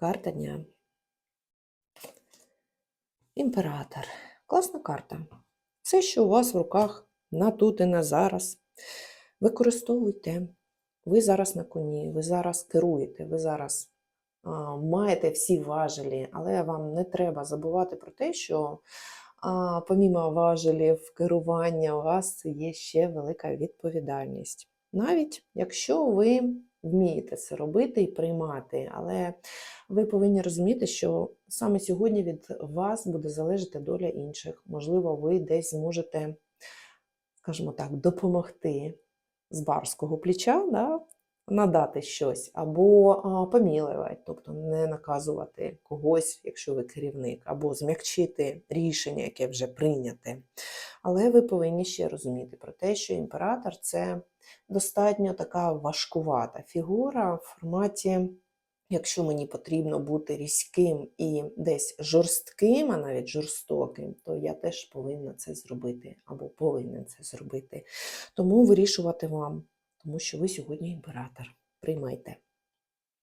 Карта дня. Імператор. Класна карта. Все, що у вас в руках на тут і на зараз. Використовуйте. Ви зараз на коні, ви зараз керуєте, ви зараз а, маєте всі важелі, але вам не треба забувати про те, що а, помімо важелів керування, у вас є ще велика відповідальність. Навіть якщо ви вмієте це робити і приймати, але ви повинні розуміти, що саме сьогодні від вас буде залежати доля інших. Можливо, ви десь зможете, скажімо так, допомогти з барського плеча, да, надати щось, або а, помілювати, тобто не наказувати когось, якщо ви керівник, або змягчити рішення, яке вже прийняте. Але ви повинні ще розуміти про те, що імператор це достатньо така важкувата фігура в форматі. Якщо мені потрібно бути різким і десь жорстким, а навіть жорстоким, то я теж повинна це зробити або повинен це зробити. Тому вирішувати вам, тому що ви сьогодні імператор. Приймайте.